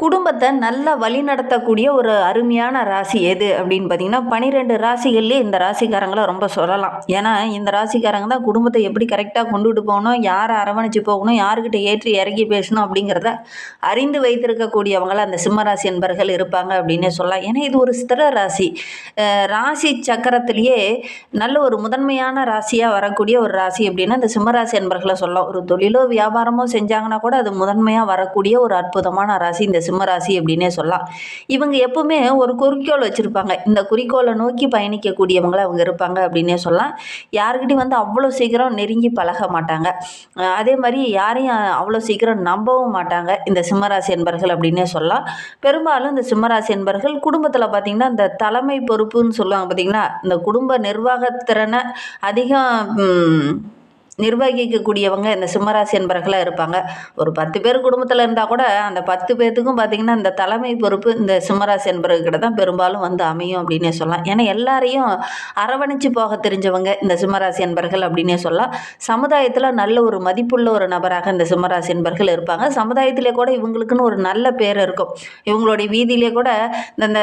குடும்பத்தை நல்லா வழிநடத்தக்கூடிய ஒரு அருமையான ராசி எது அப்படின்னு பார்த்தீங்கன்னா பனிரெண்டு ராசிகள்லேயே இந்த ராசிக்காரங்களை ரொம்ப சொல்லலாம். ஏன்னா இந்த ராசிக்காரங்க தான் குடும்பத்தை எப்படி கரெக்டாக கொண்டுட்டு போகணும் யாரை அரவணைச்சு போகணும் யாருக்கிட்ட ஏற்றி இறங்கி பேசணும் அப்படிங்கிறத அறிந்து வைத்திருக்கக்கூடியவங்கள அந்த சிம்மராசி என்பர்கள் இருப்பாங்க அப்படின்னே சொல்லலாம். ஏன்னா இது ஒரு ஸ்திர ராசி. ராசி சக்கரத்திலேயே நல்ல ஒரு முதன்மையான ராசியாக வரக்கூடிய ஒரு ராசி அப்படின்னா இந்த சிம்மராசி என்பர்களை சொல்லலாம். ஒரு தொழிலோ வியாபாரமோ செஞ்சாங்கன்னா கூட அது முதன்மையாக வரக்கூடிய ஒரு அற்புதமான ராசி. இந்த சிம்மராசி அப்படின்னே சொல்லலாம். இவங்க எப்பவுமே ஒரு குறிக்கோள் வச்சுருப்பாங்க. இந்த குறிக்கோளை நோக்கி பயணிக்கக்கூடியவங்களை அவங்க இருப்பாங்க அப்படின்னே சொல்லலாம். யாருக்கிட்டையும் வந்து அவ்வளோ சீக்கிரம் நெருங்கி பழக மாட்டாங்க. அதே மாதிரி யாரையும் அவ்வளோ சீக்கிரம் நம்பவும் மாட்டாங்க இந்த சிம்மராசி என்பர்கள் அப்படின்னே சொல்லலாம். பெரும்பாலும் இந்த சிம்மராசி என்பர்கள் குடும்பத்தில் பார்த்திங்கன்னா இந்த தலைமை பொறுப்புன்னு சொல்லுவாங்க பார்த்திங்கன்னா இந்த குடும்ப நிர்வாகத்திறனை அதிகம் நிர்வகிக்கக்கூடியவங்க இந்த சிம்மராசி என்பர்களாக இருப்பாங்க. ஒரு பத்து பேர் குடும்பத்தில் இருந்தால் கூட அந்த பத்து பேர்த்துக்கும் பார்த்திங்கன்னா இந்த தலைமை பொறுப்பு இந்த சிம்மராசி என்பவர்கிட்ட தான் பெரும்பாலும் வந்து அமையும் அப்படின்னே சொல்லலாம். ஏன்னா எல்லாரையும் அரவணைச்சு போக தெரிஞ்சவங்க இந்த சிம்மராசி என்பர்கள் அப்படின்னே சொல்லலாம். சமுதாயத்தில் நல்ல ஒரு மதிப்புள்ள ஒரு நபராக இந்த சிம்மராசி என்பர்கள் இருப்பாங்க. சமுதாயத்திலே கூட இவங்களுக்குன்னு ஒரு நல்ல பேர் இருக்கும். இவங்களுடைய வீதியிலே கூட இந்த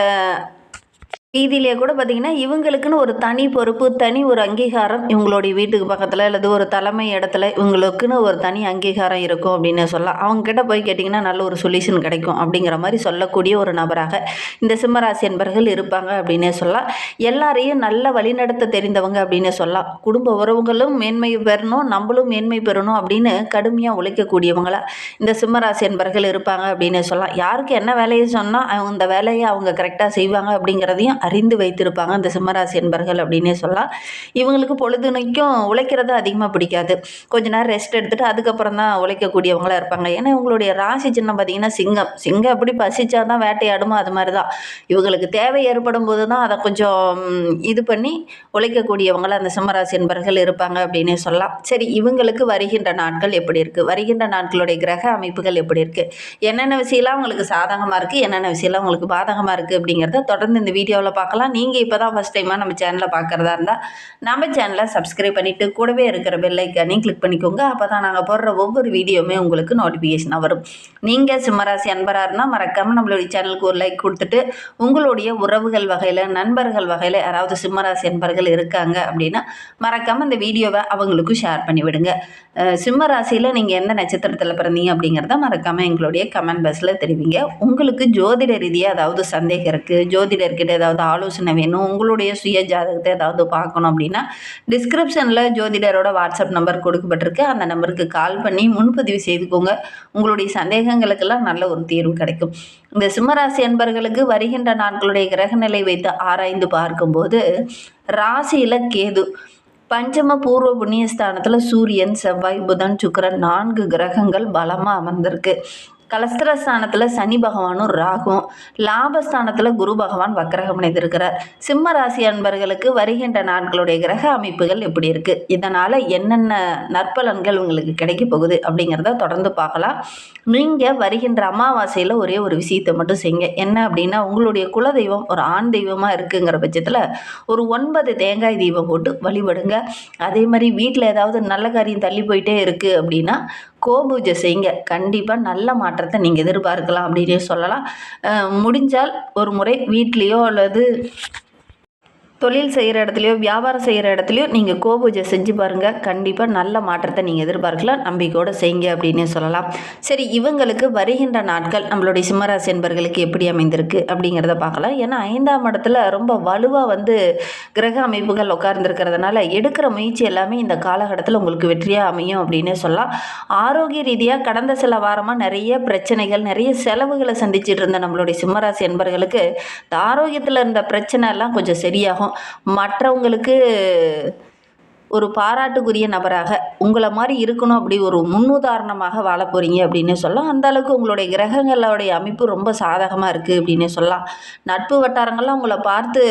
வீதியிலே கூட பார்த்திங்கன்னா இவங்களுக்குன்னு ஒரு தனி பொறுப்பு தனி ஒரு அங்கீகாரம் இவங்களுடைய வீட்டுக்கு பக்கத்தில் அல்லது ஒரு தலைமை இடத்துல இவங்களுக்குன்னு ஒரு தனி அங்கீகாரம் இருக்கும் அப்படின்னு சொல்லலாம். அவங்கக்கிட்ட போய் கேட்டிங்கன்னா நல்ல ஒரு சொல்யூஷன் கிடைக்கும் அப்படிங்கிற மாதிரி சொல்லக்கூடிய ஒரு நபராக இந்த சிம்மராசி என்பர்கள் இருப்பாங்க அப்படின்னே சொல்லலாம். எல்லாரையும் நல்ல வழிநடத்த தெரிந்தவங்க அப்படின்னே சொல்லலாம். குடும்ப உறவுகளும் மேன்மை பெறணும் நம்மளும் மேன்மை பெறணும் அப்படின்னு கடுமையாக உழைக்கக்கூடியவங்களா இந்த சிம்மராசி என்பர்கள் இருப்பாங்க அப்படின்னு சொல்லலாம். யாருக்கு என்ன வேலையை சொன்னால் அவங்க இந்த வேலையை அவங்க கரெக்டாக செய்வாங்க அப்படிங்கிறதையும் அறிந்து வைத்திருப்பாங்க. இந்த சிம்மராசி என்பர்கள் அப்படின்னே சொல்லலாம். இவங்களுக்கு பொழுதுனைக்கும் உழைக்கிறது அதிகமாக பிடிக்காது. கொஞ்ச நேரம் ரெஸ்ட் எடுத்துட்டு அதுக்கப்புறம் தான் உழைக்கக்கூடியவங்களா இருப்பாங்க. ஏன்னா இவங்களுடைய ராசி சின்னம் பார்த்தீங்கன்னா சிங்கம். சிங்கம் எப்படி பசிச்சா தான் வேட்டையாடுமோ அது மாதிரி தான் இவங்களுக்கு தேவை ஏற்படும் போது தான் அதை கொஞ்சம் இது பண்ணி உழைக்கக்கூடியவங்களாக அந்த சிம்மராசி என்பர்கள் இருப்பாங்க அப்படின்னே சொல்லலாம். சரி இவங்களுக்கு வருகின்ற நாட்கள் எப்படி இருக்குது வருகின்ற நாட்களுடைய கிரக அமைப்புகள் எப்படி இருக்குது என்னென்ன விஷயம்லாம் உங்களுக்கு சாதகமாக இருக்குது என்னென்ன விஷயம்லாம் உங்களுக்கு பாதகமாக இருக்குது அப்படிங்கிறத தொடர்ந்து இந்த வீடியோவில் பார்க்கலாம். நீங்கள் இப்போ தான் ஃபஸ்ட் டைமாக நம்ம சேனலை பார்க்குறதா இருந்தால் நம்ம சேனலை சப்ஸ்கிரைப் பண்ணிவிட்டு கூடவே இருக்கிற பெல்லைக்கானையும் கிளிக் பண்ணிக்கோங்க. அப்போ தான் நாங்கள் போடுற ஒவ்வொரு வீடியோவுமே உங்களுக்கு நோட்டிஃபிகேஷனாக வரும். நீங்கள் சிம்மராசி அன்பராக இருந்தால் மறக்காமல் நம்மளுடைய சேனலுக்கு ஒரு லைக் கொடுத்துட்டு உங்களுடைய உறவுகள் வகையில் நண்பர்கள் வகையில் யாராவது சிம்மராசி அன்பர்கள் இருக்காங்க அப்படின்னா மறக்காமல் இந்த வீடியோவை அவங்களுக்கும் ஷேர் பண்ணிவிடுங்க சிம்மராசியில் நீங்கள் எந்த நட்சத்திரத்தில் பிறந்தீங்க அப்படிங்கிறத மறக்காமல் எங்களுடைய கமெண்ட் பாக்ஸில் தெரிவிங்க. உங்களுக்கு ஜோதிட ரீதியாக ஏதாவது சந்தேகம் இருக்குது ஜோதிடர்கிட்ட ஏதாவது ஆலோசனை வேணும் உங்களுடைய சுய ஜாதகத்தை ஏதாவது பார்க்கணும் அப்படின்னா டிஸ்கிரிப்ஷனில் ஜோதிடரோட வாட்ஸ்அப் நம்பர் கொடுக்கப்பட்டிருக்கு. அந்த நம்பருக்கு கால் பண்ணி முன்பதிவு செய்துக்கோங்க. உங்களுடைய சந்தேகங்களுக்கெல்லாம் நல்ல ஒரு தீர்வு கிடைக்கும். இந்த சிம்மராசி அன்பர்களுக்கு வருகின்ற நாட்களுடைய கிரகநிலை வைத்து ஆராய்ந்து பார்க்கும்போது ராசியில் கேது பஞ்சம பூர்வ புண்ணியஸ்தானத்தில் சூரியன் செவ்வாய் புதன் சுக்கரன் நான்கு கிரகங்கள் பலமாக அமர்ந்திருக்கு. கலஸ்திரஸ்தானத்தில் சனி பகவானும் ராகும். லாபஸ்தானத்தில் குரு பகவான் வக்கரகம் அடைந்திருக்கிறார் சிம்ம ராசி அன்பர்களுக்கு வருகின்ற நாட்களுடைய கிரக அமைப்புகள் எப்படி இருக்குது இதனால் என்னென்ன நற்பலன்கள் உங்களுக்கு கிடைக்க போகுது அப்படிங்கிறத தொடர்ந்து பார்க்கலாம். நீங்கள் வருகின்ற அமாவாசையில் ஒரே ஒரு விஷயத்தை மட்டும் செய்யுங்க. என்ன அப்படின்னா உங்களுடைய குலதெய்வம் ஒரு ஆண் தெய்வமாக இருக்குங்கிற பட்சத்தில் ஒரு ஒன்பது தேங்காய் தீபம் போட்டு வழிபடுங்க. அதே மாதிரி வீட்டில் ஏதாவது நல்ல காரியம் தள்ளி போயிட்டே இருக்குது அப்படின்னா கோபூஜை செய்யுங்க. கண்டிப்பாக நல்ல மாற்றத்தை நீங்கள் எதிர்பார்க்கலாம் அப்படின்னு சொல்லலாம். முடிஞ்சால் ஒரு முறை வீட்லேயோ அல்லது தொழில் செய்கிற இடத்துலையோ வியாபாரம் செய்கிற இடத்துலையோ நீங்கள் கோபூஜை செஞ்சு பாருங்கள் கண்டிப்பாக நல்ல மாற்றத்தை நீங்கள் எதிர்பார்க்கலாம். நம்பிக்கையோடு செய்யுங்க அப்படின்னே சொல்லலாம். சரி இவங்களுக்கு வருகின்ற நாட்கள் நம்மளுடைய சிம்மராசி என்பர்களுக்கு எப்படி அமைந்திருக்கு அப்படிங்கிறத பார்க்கலாம். ஏன்னா ஐந்தாம் இடத்துல ரொம்ப வலுவாக வந்து கிரக அமைப்புகள் உட்கார்ந்துருக்கிறதுனால எடுக்கிற முயற்சி எல்லாமே இந்த காலகட்டத்தில் உங்களுக்கு வெற்றியாக அமையும் அப்படின்னே சொல்லலாம். ஆரோக்கிய ரீதியாக கடந்த சில வாரமாக நிறைய பிரச்சனைகள் நிறைய செலவுகளை சந்திச்சிட்டு இருந்த நம்மளுடைய சிம்மராசி என்பர்களுக்கு இந்த ஆரோக்கியத்தில் இருந்த பிரச்சனை எல்லாம் கொஞ்சம் சரியாகும். மற்றவங்களுக்கு ஒரு பாராட்டுக்குரிய நபராக உங்களை மாதிரி இருக்கணும் அப்படி ஒரு முன்னுதாரணமாக வாழ போகிறீங்க அப்படின்னு சொல்லலாம். அந்த அளவுக்கு உங்களுடைய கிரகங்களோடைய அமைப்பு ரொம்ப சாதகமாக இருக்குது அப்படின்னு சொல்லலாம். நட்பு வட்டாரங்கள்லாம் உங்களை பார்த்து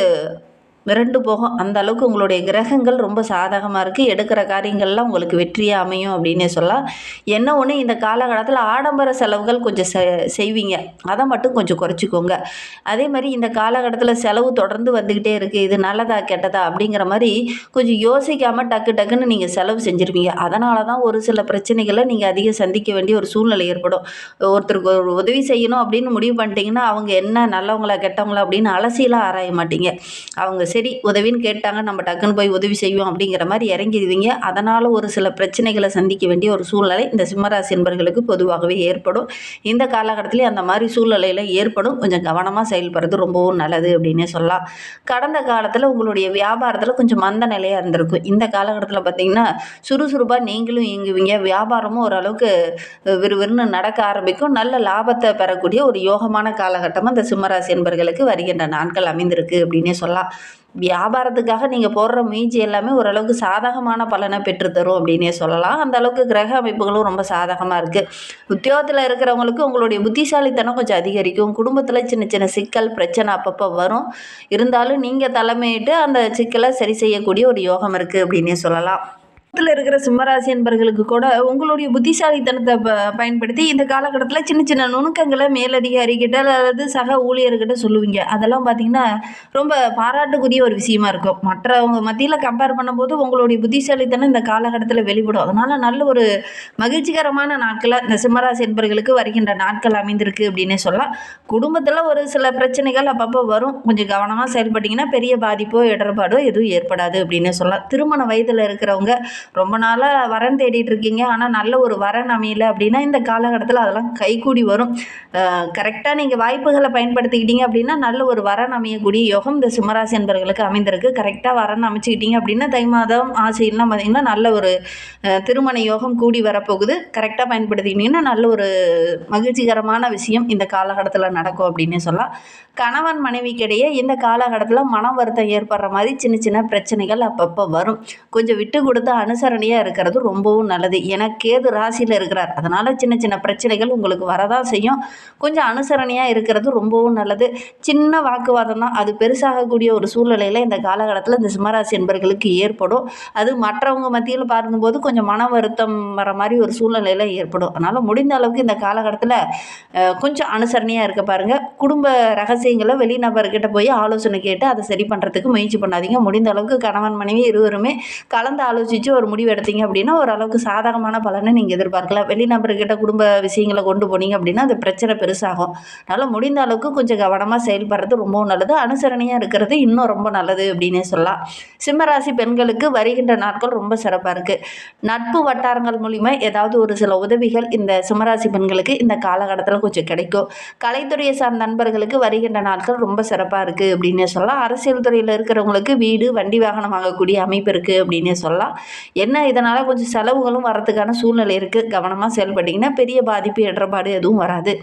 மிரண்டு போகும். அந்த அளவுக்கு உங்களுடைய கிரகங்கள் ரொம்ப சாதகமாக இருக்குது எடுக்கிற காரியங்கள்லாம் உங்களுக்கு வெற்றியாக அமையும் அப்படின்னே சொல்லலாம். என்ன ஒன்று இந்த காலகட்டத்தில் ஆடம்பர செலவுகள் கொஞ்சம் செ செய்வீங்க. அதை மட்டும் கொஞ்சம் குறைச்சிக்கோங்க. அதே மாதிரி இந்த காலகட்டத்தில் செலவு தொடர்ந்து வந்துக்கிட்டே இருக்குது இது நல்லதா கெட்டதா அப்படிங்கிற மாதிரி கொஞ்சம் யோசிக்காமல் டக்கு டக்குன்னு நீங்கள் செலவு செஞ்சுருவீங்க அதனால தான் ஒரு சில பிரச்சனைகளை நீங்கள் அதிகம் சந்திக்க வேண்டிய ஒரு சூழ்நிலை ஏற்படும். ஒருத்தருக்கு ஒரு உதவி செய்யணும் அப்படின்னு முடிவு பண்ணிட்டீங்கன்னா அவங்க என்ன நல்லவங்களா கெட்டவங்களா அப்படின்னு அலசியெல்லாம் ஆராய மாட்டீங்க. அவங்க சரி உதவின்னு கேட்டாங்க. நம்ம டக்குன்னு போய் உதவி செய்வோம் அப்படிங்கிற மாதிரி இறங்கிடுவீங்க. அதனால் ஒரு சில பிரச்சனைகளை சந்திக்க வேண்டிய ஒரு சூழ்நிலை இந்த சிம்மராசி என்பர்களுக்கு பொதுவாகவே ஏற்படும். இந்த காலகட்டத்திலே அந்த மாதிரி சூழ்நிலையில் ஏற்படும். கொஞ்சம் கவனமாக செயல்படுறது ரொம்பவும் நல்லது அப்படின்னே சொல்லலாம். கடந்த காலத்தில் உங்களுடைய வியாபாரத்தில் கொஞ்சம் மந்த நிலையாக இருந்திருக்கும். இந்த காலகட்டத்தில் பார்த்தீங்கன்னா சுறுசுறுப்பாக நீங்களும் இயங்குவீங்க. வியாபாரமும் ஓரளவுக்கு விறுவிறுன்னு நடக்க ஆரம்பிக்கும். நல்ல லாபத்தை பெறக்கூடிய ஒரு யோகமான காலகட்டமாக இந்த சிம்மராசி என்பர்களுக்கு வருகின்ற நாட்கள் அமைந்திருக்கு அப்படின்னே சொல்லலாம். வியாபாரத்துக்காக நீங்கள் போடுற முயற்சி எல்லாமே ஓரளவுக்கு சாதகமான பலனை பெற்றுத்தரும் அப்படின்னே சொல்லலாம். அந்த அளவுக்கு கிரக அமைப்புகளும் ரொம்ப சாதகமாக இருக்குது உத்தியோகத்தில் இருக்கிறவங்களுக்கு உங்களுடைய புத்திசாலித்தனம் கொஞ்சம் அதிகரிக்கும். குடும்பத்தில் சின்ன சின்ன சிக்கல் பிரச்சனை அப்பப்போ வரும். இருந்தாலும் நீங்கள் தலைமையிட்டு அந்த சிக்கலை சரி செய்யக்கூடிய ஒரு யோகம் இருக்குது அப்படின்னே சொல்லலாம். இடத்துல இருக்கிற சிம்மராசி என்பர்களுக்கு கூட உங்களுடைய புத்திசாலித்தனத்தை ப பயன்படுத்தி இந்த காலகட்டத்தில் சின்ன சின்ன நுணுக்கங்களை மேலதிகாரிகிட்ட அல்லது சக ஊழியர்கிட்ட சொல்லுவீங்க. அதெல்லாம் பார்த்தீங்கன்னா ரொம்ப பாராட்டுக்குரிய ஒரு விஷயமா இருக்கும். மற்றவங்க மத்தியில் கம்பேர் பண்ணும்போது உங்களுடைய புத்திசாலித்தனம் இந்த காலகட்டத்தில் வெளிப்படும். அதனால் நல்ல ஒரு மகிழ்ச்சிகரமான நாட்களாக இந்த சிம்மராசி என்பர்களுக்கு வருகின்ற நாட்கள் அமைந்திருக்கு அப்படின்னே சொல்லலாம். குடும்பத்தில் ஒரு சில பிரச்சனைகள் அப்பப்போ வரும். கொஞ்சம் கவனமாக செயல்பட்டிங்கன்னா பெரிய பாதிப்போ இடர்பாடோ எதுவும் ஏற்படாது அப்படின்னே சொல்லலாம். திருமண வயதில் இருக்கிறவங்க ரொம்ப நாளாக வரன் தேடிட்டு இருக்கீங்க. ஆனால் நல்ல ஒரு வரன் அமையல அப்படின்னா இந்த காலகட்டத்தில் அதெல்லாம் கைகூடி வரும். கரெக்டாக நீங்கள் வாய்ப்புகளை பயன்படுத்திக்கிட்டீங்க அப்படின்னா நல்ல ஒரு வரன் அமையக்கூடிய யோகம் இந்த சிம்மராசி என்பர்களுக்கு அமைந்திருக்கு. கரெக்டாக வரன் அமைச்சுக்கிட்டீங்க அப்படின்னா தை மாதம் ஆசையெல்லாம் பார்த்திங்கன்னா நல்ல ஒரு திருமண யோகம் கூடி வரப்போகுது. கரெக்டாக பயன்படுத்திக்கிட்டிங்கன்னா நல்ல ஒரு மகிழ்ச்சிகரமான விஷயம் இந்த காலகட்டத்தில் நடக்கும் அப்படின்னு சொல்லலாம். கணவன் மனைவிக்கிடையே இந்த காலகட்டத்தில் மன வருத்தம் ஏற்படுற மாதிரி சின்ன சின்ன பிரச்சனைகள் அப்பப்போ வரும். கொஞ்சம் விட்டு கொடுத்து அனுசரணையாக இருக்கிறது ரொம்பவும் நல்லது. ஏன்னா கேது ராசியில் இருக்கிறார். அதனால் சின்ன சின்ன பிரச்சனைகள் உங்களுக்கு வரதான் செய்யும். கொஞ்சம் அனுசரணையாக இருக்கிறது ரொம்பவும் நல்லது. சின்ன வாக்குவாதம் தான். அது பெருசாகக்கூடிய ஒரு சூழ்நிலையில் இந்த காலகட்டத்தில் இந்த சிம்மராசி என்பர்களுக்கு ஏற்படும். அது மற்றவங்க மத்தியில் பார்க்கும்போது கொஞ்சம் மன வருத்தம் வர மாதிரி ஒரு சூழ்நிலையில் ஏற்படும். அதனால் முடிந்த அளவுக்கு இந்த காலகட்டத்தில் கொஞ்சம் அனுசரணையாக இருக்க பாருங்கள் குடும்ப ரகசியங்களை வெளிநபர்கிட்ட போய் ஆலோசனை கேட்டு அதை சரி பண்ணுறதுக்கு முயற்சி பண்ணாதீங்க. முடிந்த அளவுக்கு கணவன் மனைவி இருவருமே கலந்து ஆலோசித்து ஒரு முடிவு எடுத்தீங்க அப்படின்னா ஓரளவுக்கு சாதகமான பலனை நீங்கள் எதிர்பார்க்கலாம். வெளிநபர்கிட்ட குடும்ப விஷயங்களை கொண்டு போனீங்க அப்படின்னா அது பிரச்சனை பெருசாகும். அதனால் முடிந்த அளவுக்கு கொஞ்சம் கவனமாக செயல்படுறது ரொம்பவும் நல்லது. அனுசரணையாக இருக்கிறது இன்னும் ரொம்ப நல்லது அப்படின்னே சொல்லலாம். சிம்மராசி பெண்களுக்கு வருகின்ற நாட்கள் ரொம்ப சிறப்பாக இருக்குது நட்பு வட்டாரங்கள் மூலிமா ஏதாவது ஒரு சில உதவிகள் இந்த சிம்மராசி பெண்களுக்கு இந்த காலகட்டத்தில் கொஞ்சம் கிடைக்கும். கலைத்துறையை சார்ந்த நண்பர்களுக்கு வருகின்ற நாட்கள் ரொம்ப சிறப்பாக இருக்குது அப்படின்னே சொல்லலாம். அரசியல் துறையில் இருக்கிறவங்களுக்கு வீடு வண்டி வாகனம் வாங்கக்கூடிய அமைப்பு இருக்குது அப்படின்னே சொல்லலாம். என்ன இதனால் கொஞ்சம் செலவுகளும் வரதுக்கான சூழ்நிலை இருக்குது கவனமாக செயல்பட்டிங்கன்னா பெரிய பாதிப்பு இடர்பாடு எதுவும் வராது.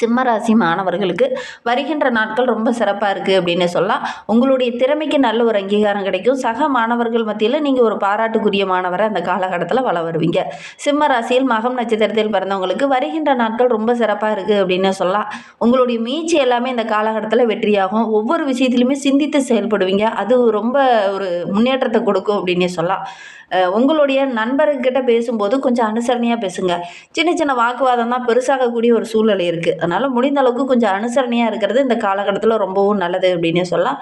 சிம்மராசி மாணவர்களுக்கு வருகின்ற நாட்கள் ரொம்ப சிறப்பாக இருக்குது அப்படின்னு சொல்லலாம் உங்களுடைய திறமைக்கு நல்ல ஒரு அங்கீகாரம் கிடைக்கும். சக மாணவர்கள் மத்தியில் நீங்கள் ஒரு பாராட்டுக்குரிய மாணவரை அந்த காலகட்டத்தில் வள வருவீங்க. சிம்ம ராசியில் மகம் நட்சத்திரத்தில் பிறந்தவங்களுக்கு வருகின்ற நாட்கள் ரொம்ப சிறப்பாக இருக்குது அப்படின்னு சொல்லலாம் உங்களுடைய மீச்சு எல்லாமே இந்த காலகட்டத்தில் வெற்றியாகும். ஒவ்வொரு விஷயத்துலையுமே சிந்தித்து செயல்படுவீங்க. அது ரொம்ப ஒரு முன்னேற்றத்தை கொடுக்கும் அப்படின்னே சொல்லலாம் உங்களுடைய நண்பர்கிட்ட பேசும்போது கொஞ்சம் அனுசரணையாக பேசுங்க. சின்ன சின்ன வாக்குவாதம் தான் பெருசாகக்கூடிய ஒரு சூழ்நிலை இருக்குது அதனால் முடிந்த அளவுக்கு கொஞ்சம் அனுசரணையாக இருக்கிறது இந்த காலகட்டத்தில் ரொம்பவும் நல்லது அப்படின்னே சொல்லலாம்.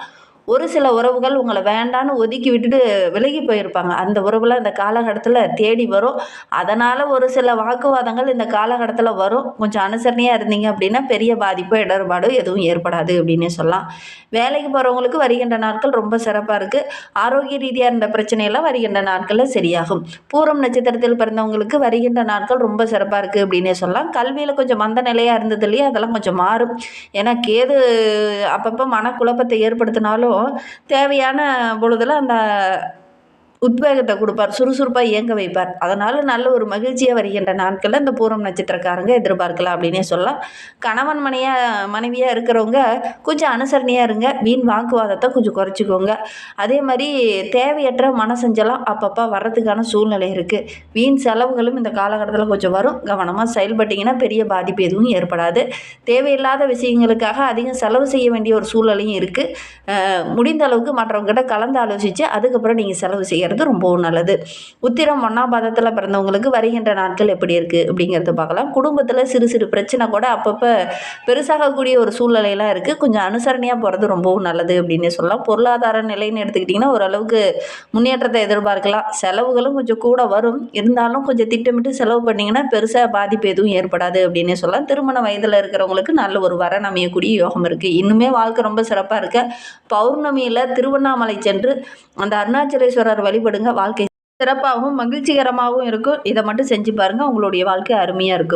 ஒரு சில உறவுகள் உங்களை வேண்டான்னு ஒதுக்கி விட்டுட்டு விலகி போயிருப்பாங்க. அந்த உறவுலாம் இந்த காலகட்டத்தில் தேடி வரும். அதனால் ஒரு சில வாக்குவாதங்கள் இந்த காலகட்டத்தில் வரும். கொஞ்சம் அனுசரணையாக இருந்தீங்க அப்படின்னா பெரிய பாதிப்போ இடர்பாடோ எதுவும் ஏற்படாது அப்படின்னே சொல்லலாம். வேலைக்கு போகிறவங்களுக்கு வருகின்ற நாட்கள் ரொம்ப சிறப்பாக இருக்குது ஆரோக்கிய ரீதியாக இருந்த பிரச்சனையெல்லாம் வருகின்ற நாட்களில் சரியாகும். பூரம் நட்சத்திரத்தில் பிறந்தவங்களுக்கு வருகின்ற நாட்கள் ரொம்ப சிறப்பாக இருக்குது அப்படின்னே சொல்லலாம். கல்வியில் கொஞ்சம் மந்த நிலையாக இருந்தது இல்லையா? அதெல்லாம் கொஞ்சம் மாறும். ஏன்னா கேது அப்பப்போ மனக்குழப்பத்தை ஏற்படுத்தினாலும் தேவையான பொழுதில் அந்த உத்வேகத்தை கொடுப்பார் சுறுசுறுப்பாக இயங்க வைப்பார். அதனால் நல்ல ஒரு மகிழ்ச்சியாக வருகின்ற நாட்களில் இந்த பூரம் நட்சத்திரக்காரங்க எதிர்பார்க்கலாம் அப்படின்னே சொல்லலாம். கணவன் மனையாக மனைவியாக இருக்கிறவங்க கொஞ்சம் அனுசரணையாக இருங்க. வீண் வாக்குவாதத்தை கொஞ்சம் குறைச்சிக்கோங்க. அதே மாதிரி தேவையற்ற மனசஞ்சலம் அப்பப்போ வர்றதுக்கான சூழ்நிலை இருக்குது வீண் செலவுகளும் இந்த காலகட்டத்தில் கொஞ்சம் வரும். கவனமாக செயல்பட்டிங்கன்னா பெரிய பாதிப்பு எதுவும் ஏற்படாது. தேவையில்லாத விஷயங்களுக்காக அதிகம் செலவு செய்ய வேண்டிய ஒரு சூழ்நிலையும் இருக்குது முடிந்த அளவுக்கு மற்றவங்ககிட்ட கலந்து ஆலோசித்து அதுக்கப்புறம் நீங்கள் செலவு அப்படிங்கிறது ரொம்பவும் நல்லது. உத்திரம் ஒன்றாம் பாதத்தில் பிறந்தவங்களுக்கு வருகின்ற நாட்கள் எப்படி இருக்குது அப்படிங்கிறத பார்க்கலாம். குடும்பத்தில் சிறு சிறு பிரச்சனை கூட அப்பப்போ பெருசாகக்கூடிய ஒரு சூழ்நிலையெல்லாம் இருக்குது கொஞ்சம் அனுசரணையாக போகிறது ரொம்பவும் நல்லது அப்படின்னு சொல்லலாம். பொருளாதார நிலைன்னு எடுத்துக்கிட்டிங்கன்னா ஓரளவுக்கு முன்னேற்றத்தை எதிர்பார்க்கலாம். செலவுகளும் கொஞ்சம் கூட வரும். இருந்தாலும் கொஞ்சம் திட்டமிட்டு செலவு பண்ணிங்கன்னா பெருசாக பாதிப்பு எதுவும் ஏற்படாது அப்படின்னு சொல்லலாம். திருமண வயதில் இருக்கிறவங்களுக்கு நல்ல ஒரு வரன் அமையக்கூடிய யோகம் இருக்குது இன்னுமே வாழ்க்கை ரொம்ப சிறப்பாக இருக்க. பௌர்ணமியில் திருவண்ணாமலை சென்று அந்த அருணாச்சலேஸ்வரர் வழி வழிபடுங்க. வாழ்க்கை சிறப்பாகவும் மகிழ்ச்சிகரமாகவும் இருக்கும். இதை மட்டும் செஞ்சு பாருங்கள் உங்களுடைய வாழ்க்கை அருமையாக இருக்கும்.